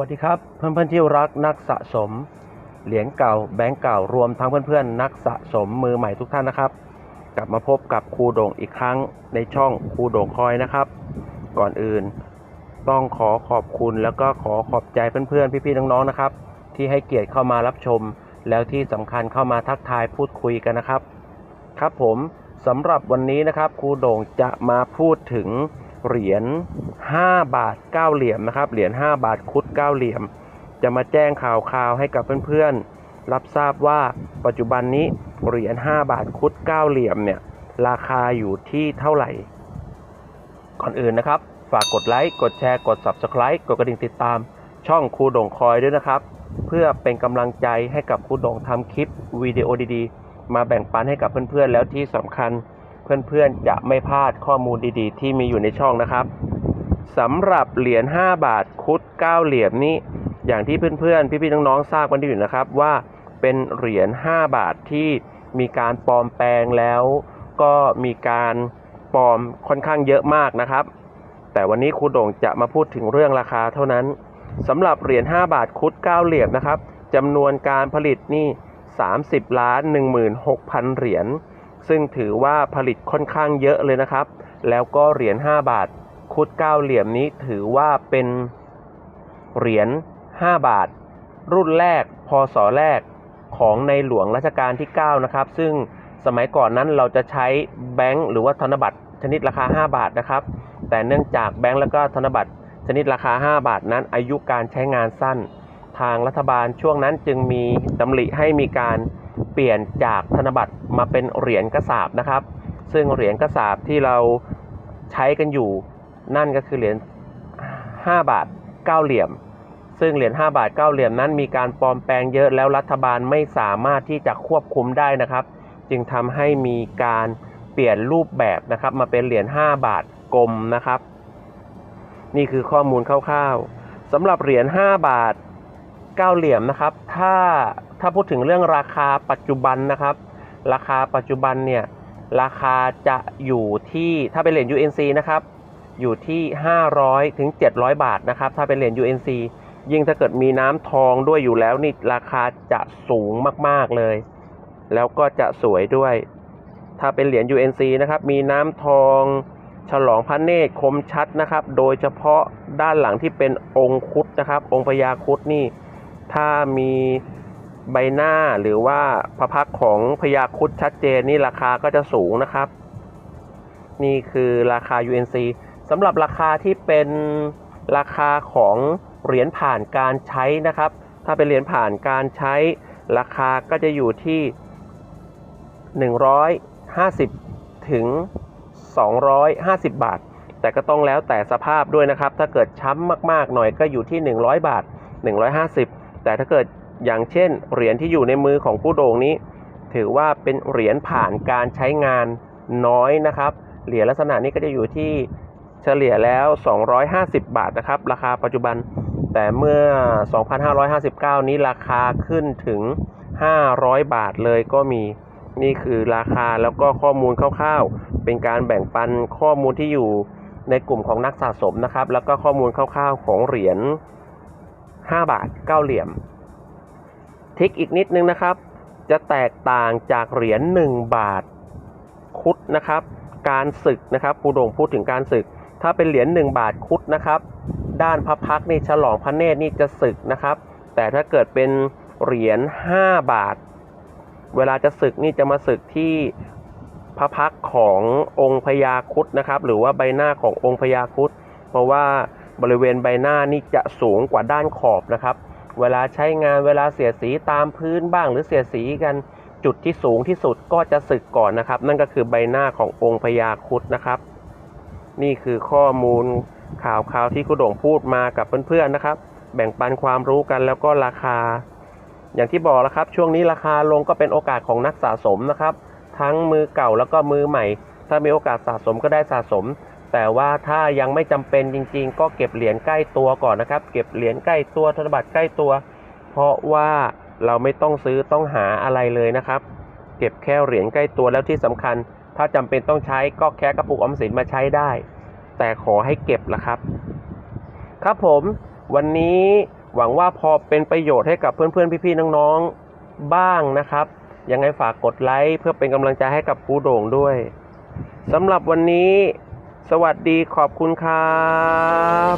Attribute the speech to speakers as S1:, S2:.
S1: สวัสดีครับ เพื่อนๆที่รักนักสะสม เหรียญเก่าแบงก์เก่ารวมทั้งเพื่อนๆ นักสะสมมือใหม่ทุกท่านนะครับ กลับมาพบกับครูโด่งอีกครั้งในช่องครูโด่งคอยนะครับ ก่อนอื่นต้องขอขอบคุณแล้วก็ขอขอบใจเพื่อนๆ พี่ๆน้องๆนะครับ ที่ให้เกียรติเข้ามารับชม แล้วที่สำคัญเข้ามาทักทายพูดคุยกันนะครับ ครับผมสำหรับวันนี้นะครับครูโด่งจะมาพูดถึง เหรียญ5บาท9เหรียญนะครับเหรียญ5บาทคุด9เหรียญจะมาแจ้งข่าวข่าวให้กับเพื่อนๆ รับทราบว่าปัจจุบันนี้เหรียญ5บาทคุด9เหรียญเนี่ยราคาอยู่ที่เท่าไหร่ ก่อนอื่นนะครับ ฝากกดไลค์กดแชร์กด Subscribe กดกระดิ่งติดตาม ช่องครูดงคอยด้วยนะครับ เพื่อเป็นกำลังใจให้กับครูดงทำคลิปวิดีโอดีๆ มาแบ่งปันให้กับเพื่อนๆแล้วที่สำคัญ เพื่อนๆจะไม่พลาดข้อมูลดีๆ ที่มีอยู่ในช่องนะครับสำหรับเหรียญ5บาทคุด9เหรียญนี้ อย่างที่เพื่อนๆ พี่ๆน้องๆทราบกันดีอยู่นะครับว่าเป็นเหรียญ5บาทที่มีการปลอมแปลงแล้ว ก็มีการปลอมค่อนข้างเยอะมากนะครับ แต่วันนี้ครูโด่งจะมาพูดถึงเรื่องราคาเท่านั้นสำหรับเหรียญ5บาทคุด9เหรียญนะครับจำนวนการผลิตนี่ 30 ล้าน 16,000 เหรียญ ซึ่งถือว่าผลิตค่อนข้างเยอะเลยนะครับ แล้วก็เหรียญ 5 บาท คุด 9 เหรียญนี้ถือว่าเป็นเหรียญ 5 บาท รุ่นแรกพศแรกของในหลวงรัชกาลที่ 9 นะครับ ซึ่งสมัยก่อนนั้นเราจะใช้แบงค์หรือว่าธนบัตรชนิดราคา 5 บาทนะครับ แต่เนื่องจากแบงค์แล้วก็ธนบัตรชนิดราคา 5 บาทนั้น อายุการใช้งานสั้น ทางรัฐบาลช่วงนั้นจึงมีดำริให้มีการ ปลี่ยนจากธนบัตรมาเป็นเหรียญกระสาบนะครับ ซึ่งเหรียญกระสาบที่เราใช้กันอยู่ นั่นก็คือเหรียญ5บาท9เหลี่ยม ซึ่งเหรียญ5บาท9เหลี่ยมนั้นมีการปลอมแปลงเยอะแล้วรัฐบาลไม่สามารถที่จะควบคุมได้นะครับ จึงทำให้มีการเปลี่ยนรูปแบบนะครับ มาเป็นเหรียญ5บาทกลมนะครับ นี่คือข้อมูลคร่าวๆสำหรับเหรียญ5บาท 9เหลี่ยมนะครับ ถ้าถ้าพูดถึงเรื่องราคาปัจจุบันนะครับ ราคาปัจจุบันเนี่ยราคาจะอยู่ที่ถ้าเป็นเหรียญ UNC นะครับอยู่ที่ 500ถึง700 บาทนะครับถ้าเป็นเหรียญ UNC ยิ่งถ้าเกิดมีน้ำทองด้วยอยู่แล้วนี่ราคาจะสูงมาก ๆ เลย แล้วก็จะสวยด้วย ถ้าเป็นเหรียญ UNC นะครับ มีน้ำทอง ฉลองพระเนตรคมชัดนะครับ โดยเฉพาะด้านหลังที่เป็นองค์คุดนะครับ องค์พญาคุดนี่ ถ้ามีใบหน้าหรือว่าพระพักของพญาคุดชัดเจนนี่ราคาก็จะสูงนะครับ นี่คือราคา UNC สำหรับราคาที่เป็นราคาของเหรียญผ่านการใช้นะครับ ถ้าเป็นเหรียญผ่านการใช้ราคาก็จะอยู่ที่ 150 ถึง 250 บาท แต่ก็ต้องแล้วแต่สภาพด้วยนะครับ ถ้าเกิดช้ำมากๆหน่อยก็อยู่ที่ 100 บาท 150 แต่ถ้าเกิดอย่างเช่นเหรียญที่อยู่ในมือของผู้โด่งนี้ ถือว่าเป็นเหรียญผ่านการใช้งานน้อยนะครับ เหรียญลักษณะนี้ก็จะอยู่ที่เฉลี่ยแล้ว 250 บาทนะครับ ราคาปัจจุบัน แต่เมื่อ 2559 นี้ราคาขึ้นถึง 500 บาทเลยก็มี นี่คือราคาแล้วก็ข้อมูลคร่าวๆ เป็นการแบ่งปันข้อมูลที่อยู่ในกลุ่มของนักสะสมนะครับ แล้วก็ข้อมูลคร่าวๆ ของเหรียญ 5 บาท 9 เหลี่ยม ทิกอีกนิดนึงนะครับ จะแตกต่างจากเหรียญ1บาทคุดนะครับ การศึกนะครับปูดงพูดถึงการศึก ถ้าเป็นเหรียญ1บาทคุดนะครับ ด้านพระพักนี่ฉลองพระเนตรนี่จะศึกนะครับ แต่ถ้าเกิดเป็นเหรียญ5บาท เวลาจะศึกนี่จะมาศึกที่พระพักขององค์พญาคุดนะครับ หรือว่าใบหน้าขององค์พญาคุดเพราะว่า บริเวณใบหน้านี่จะสูงกว่าด้านขอบนะครับ เวลาใช้งานเวลาเสียสีตามพื้นบ้างหรือเสียสีกันจุดที่สูงที่สุดก็จะสึกก่อนนะครับ นั่นก็คือใบหน้าขององค์พญาครุดนะครับ นี่คือข้อมูลข่าวข่าวที่คุณโด่งพูดมากับเพื่อนๆนะครับ แบ่งปันความรู้กันแล้วก็ราคา อย่างที่บอกแล้วครับ ช่วงนี้ราคาลงก็เป็นโอกาสของนักสะสมนะครับ ทั้งมือเก่าแล้วก็มือใหม่ ถ้ามีโอกาสสะสมก็ได้สะสม แต่ว่าถ้ายังไม่จำเป็นจริง ๆ ก็เก็บเหรียญใกล้ตัวก่อนนะครับ เก็บเหรียญใกล้ตัวธนบัตรใกล้ตัว เพราะว่าเราไม่ต้องซื้อต้องหาอะไรเลยนะครับ เก็บแค่เหรียญใกล้ตัวแล้วที่สำคัญ ถ้าจำเป็นต้องใช้ก็แค่กระปุกออมสินมาใช้ได้ แต่ขอให้เก็บละครับ ครับผมวันนี้หวังว่าพอเป็นประโยชน์ให้กับเพื่อนๆ พี่ๆ น้องๆ บ้างนะครับ ยังไงฝากกดไลค์เพื่อเป็นกำลังใจให้กับครูโด่งด้วยสำหรับวันนี้ สวัสดีขอบคุณครับ